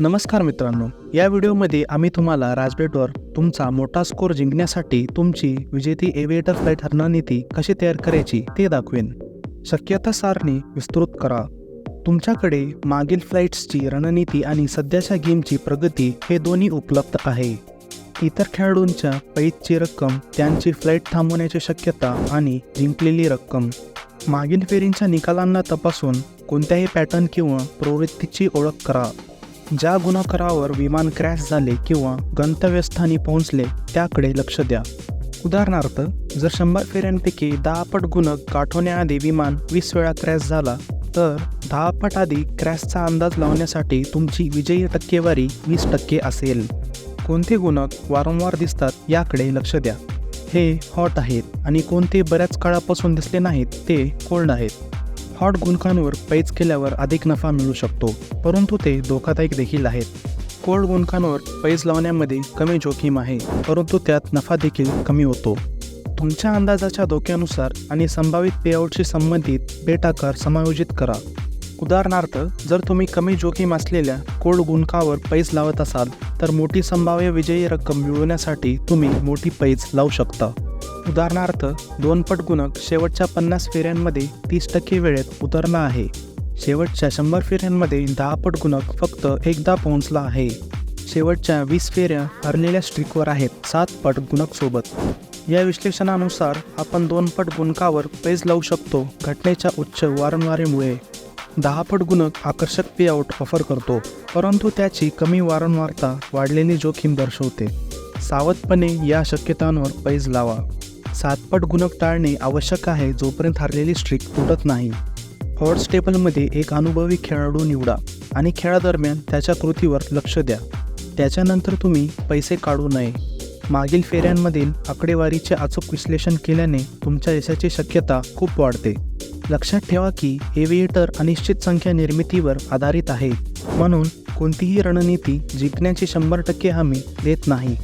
नमस्कार मित्रांनो या व्हिडिओमध्ये आम्ही तुम्हाला राजबेटवर तुमचा मोठा स्कोर जिंकण्यासाठी तुमची विजेती एव्हिएटर फ्लाईट रणनीती कशी तयार करायची ते दाखवेन. शक्यता सारणी विस्तृत करा. तुमच्याकडे मागील फ्लाईट्सची रणनीती आणि सध्याच्या गेमची प्रगती हे दोन्ही उपलब्ध आहे. इतर खेळाडूंच्या पैजची रक्कम त्यांची फ्लाईट थांबवण्याची शक्यता आणि जिंकलेली रक्कम. मागील फेरींच्या निकालांना तपासून कोणत्याही पॅटर्न किंवा प्रवृत्तीची ओळख करा. ज्या गुणाकारावर विमान क्रॅश झाले किंवा गंतव्यस्थानी पोहोचले त्याकडे लक्ष द्या. उदाहरणार्थ जर शंभर फेऱ्यांपैकी दहा पट गुणक गाठवण्याआधी विमान वीस वेळा क्रॅश झाला तर दहा पट आधी क्रॅशचा अंदाज लावण्यासाठी तुमची विजयी टक्केवारी वीस टक्के असेल. कोणते गुणक वारंवार दिसतात याकडे लक्ष द्या. हे हॉट आहेत आणि कोणते बऱ्याच काळापासून दिसले नाहीत ते कोल्ड आहेत. हॉट गुणकांवर पैज केल्यावर अधिक नफा मिळू शकतो परंतु ते धोकादायक देखील आहेत. कोल्ड गुणकांवर पैज लावण्यामध्ये कमी जोखीम आहे परंतु त्यात नफा देखील कमी होतो. तुमच्या अंदाजाच्या धोक्यानुसार आणि संभावित पेआउटशी संबंधित बेट आकार समायोजित करा. उदाहरणार्थ जर तुम्ही कमी जोखीम असलेल्या कोल्ड गुणकावर पैज लावत असाल तर मोठी संभाव्य विजयी रक्कम मिळवण्यासाठी तुम्ही मोठी पैज लावू शकता. उदाहरणार्थ दोन पट गुणक शेवटच्या पन्नास फेऱ्यांमध्ये तीस टक्के वेळेत उतरला आहे. शेवटच्या शंभर फेऱ्यांमध्ये दहा पट गुणक फक्त एकदा पोहोचला आहे. शेवटच्या वीस फेऱ्या हरलेल्या स्ट्रिकवर आहेत सात पट गुणकसोबत या विश्लेषणानुसार आपण दोन पट गुणकावर पेज लावू शकतो घटनेच्या उच्च वारंवारीमुळे. दहा पट गुणक आकर्षक पेआउट ऑफर करतो परंतु त्याची कमी वारंवारता वाढलेली जोखीम दर्शवते. सावधपणे या शक्यतांवर पैज लावा. सातपट गुणक टाळणे आवश्यक आहे जोपर्यंत हरलेली स्ट्रिक तुटत नाही. हॉर्स टेबलमध्ये एक अनुभवी खेळाडू निवडा आणि खेळादरम्यान त्याच्या कृतीवर लक्ष द्या. त्याच्यानंतर तुम्ही पैसे काढू नये. मागील फेऱ्यांमधील आकडेवारीचे अचूक विश्लेषण केल्याने तुमच्या यशाची शक्यता खूप वाढते. लक्षात ठेवा की एव्हिएटर अनिश्चित संख्या निर्मितीवर आधारित आहे. म्हणून कोणतीही रणनीती जिंकण्याची शंभर टक्के हमी देत नाही.